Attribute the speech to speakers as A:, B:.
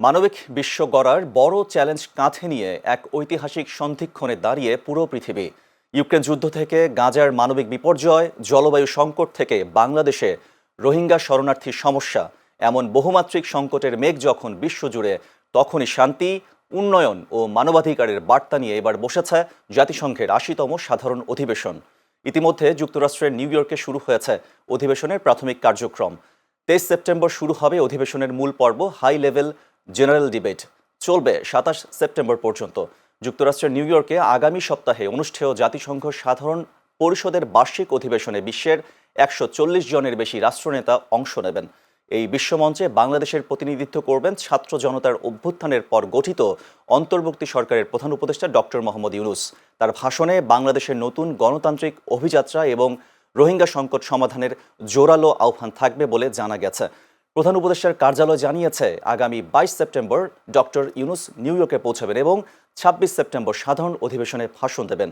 A: মানবিক বিশ্ব গড়ার বড় চ্যালেঞ্জ কাঁধে নিয়ে এক ঐতিহাসিক সন্ধিক্ষণে দাঁড়িয়ে পুরো পৃথিবী। ইউক্রেন যুদ্ধ থেকে গাজার মানবিক বিপর্যয়, জলবায়ু সংকট থেকে বাংলাদেশে রোহিঙ্গা শরণার্থীর সমস্যা, এমন বহুমাত্রিক সংকটের মেঘ যখন বিশ্বজুড়ে, তখনই শান্তি, উন্নয়ন ও মানবাধিকারের বার্তা নিয়ে এবার বসেছে জাতিসংঘের আশিতম সাধারণ অধিবেশন। ইতিমধ্যে যুক্তরাষ্ট্রের নিউ ইয়র্কে শুরু হয়েছে অধিবেশনের প্রাথমিক কার্যক্রম। তেইশ সেপ্টেম্বর শুরু হবে অধিবেশনের মূল পর্ব, হাই লেভেল জেনারেল ডিবেট চলবে সাতাশ সেপ্টেম্বর পর্যন্ত। যুক্তরাষ্ট্রের নিউ ইয়র্কে আগামী সপ্তাহে অনুষ্ঠেয় জাতিসংঘ সাধারণ পরিষদের বার্ষিক অধিবেশনে বিশ্বের একশো চল্লিশ জনের বেশি রাষ্ট্রনেতা অংশ নেবেন। এই বিশ্বমঞ্চে বাংলাদেশের প্রতিনিধিত্ব করবেন ছাত্র জনতার অভ্যুত্থানের পর গঠিত অন্তর্বর্তী সরকারের প্রধান উপদেষ্টা ডক্টর মোহাম্মদ ইউনুস। তার ভাষণে বাংলাদেশের নতুন গণতান্ত্রিক অভিযাত্রা এবং রোহিঙ্গা সংকট সমাধানের জোরালো আহ্বান থাকবে বলে জানা গেছে। প্রধান উপদেষ্টার কার্যালয় জানিয়েছে, আগামী বাইশ সেপ্টেম্বর ডক্টর ইউনুস নিউ ইয়র্কে পৌঁছাবেন এবং ছাব্বিশ সেপ্টেম্বর সাধারণ অধিবেশনে ভাষণ দেবেন।